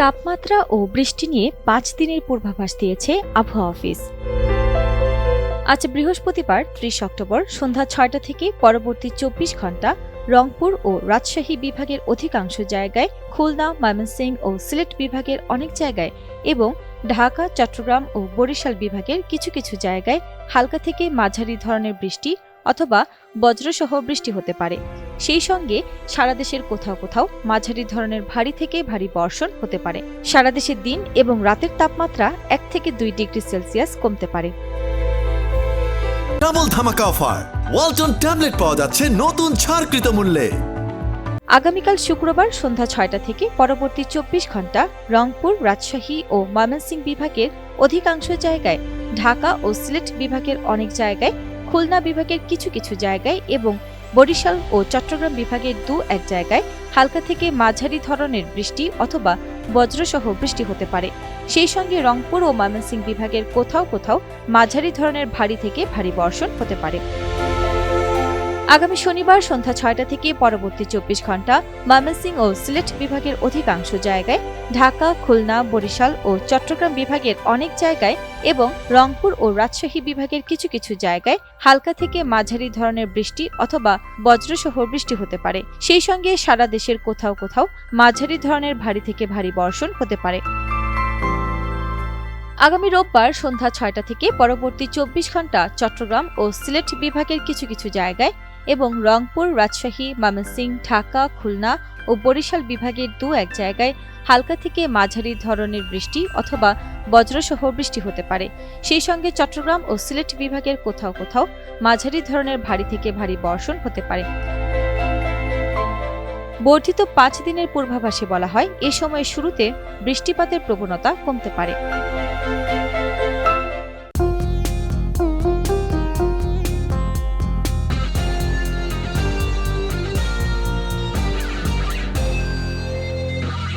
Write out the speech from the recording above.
তাপমাত্রা ও বৃষ্টি নিয়ে পাঁচ দিনের পূর্বাভাস দিয়েছে আবহাওয়া অফিস। আজ বৃহস্পতিবার, ত্রিশ অক্টোবর, সন্ধ্যা ছয়টা থেকে পরবর্তী চব্বিশ ঘণ্টা রংপুর ও রাজশাহী বিভাগের অধিকাংশ জায়গায় খুলনা, ময়মনসিংহ ও সিলেট বিভাগের অনেক জায়গায় এবং ঢাকা, চট্টগ্রাম ও বরিশাল বিভাগের কিছু কিছু জায়গায় হালকা থেকে মাঝারি ধরনের বৃষ্টি অথবা বজ্রসহ বৃষ্টি হতে পারে। সেই সঙ্গে সারা দেশের কোথাও কোথাও মাঝারি ধরনের ভারী থেকে ভারী বর্ষণ হতে পারে। সারা দেশের দিন এবং রাতের তাপমাত্রা এক থেকে দুই ডিগ্রি সেলসিয়াস কমতে পারে। ডাবল ধামাকা অফার। ওয়ালটন ট্যাবলেট পাওয়া যাচ্ছে নতুন ছাড়কৃত মূল্যে। আগামীকাল শুক্রবার সন্ধ্যা ছয়টা থেকে পরবর্তী চব্বিশ ঘণ্টা রংপুর রাজশাহী ও ময়মনসিংহ বিভাগের অধিকাংশ জায়গায় ঢাকা ও সিলেট বিভাগের অনেক জায়গায় খুলনা বিভাগের কিছু কিছু জায়গায় এবং বরিশাল ও চট্টগ্রাম বিভাগের দু এক জায়গায় হালকা থেকে মাঝারি ধরনের বৃষ্টি অথবা বজ্রসহ বৃষ্টি হতে পারে। সেই সঙ্গে রংপুর ও ময়মনসিংহ বিভাগের কোথাও কোথাও মাঝারি ধরনের ভারী থেকে ভারী বর্ষণ হতে পারে। আগামী শনিবার সন্ধ্যা ছয়টা থেকে পরবর্তী চব্বিশ ঘণ্টা ময়মনসিংহ ও সিলেট বিভাগের অধিকাংশ জায়গায়, ঢাকা, খুলনা, বরিশাল ও চট্টগ্রাম বিভাগের অনেক জায়গায় এবং রংপুর ও রাজশাহী বিভাগের কিছু কিছু জায়গায় হালকা থেকে মাঝারি ধরনের বৃষ্টি অথবা বজ্রসহ বৃষ্টি হতে পারে। সেই সঙ্গে সারা দেশের কোথাও কোথাও মাঝারি ধরনের ভারী থেকে ভারী বর্ষণ হতে পারে। আগামী রোববার সন্ধ্যা ছয়টা থেকে পরবর্তী চব্বিশ ঘণ্টা চট্টগ্রাম ও সিলেট বিভাগের কিছু কিছু জায়গায় এবং রংপুর, রাজশাহী, ময়মনসিংহ, ঢাকা, খুলনা ও বরিশাল বিভাগের দু এক জায়গায় হালকা থেকে মাঝারি ধরনের বৃষ্টি অথবা বজ্রসহ বৃষ্টি হতে পারে। সেই সঙ্গে চট্টগ্রাম ও সিলেট বিভাগের কোথাও কোথাও মাঝারি ধরনের ভারী থেকে ভারী বর্ষণ হতে পারে। বর্ধিত পাঁচ দিনের পূর্বাভাসে বলা হয়, এ সময়ের শুরুতে বৃষ্টিপাতের প্রবণতা কমতে পারে।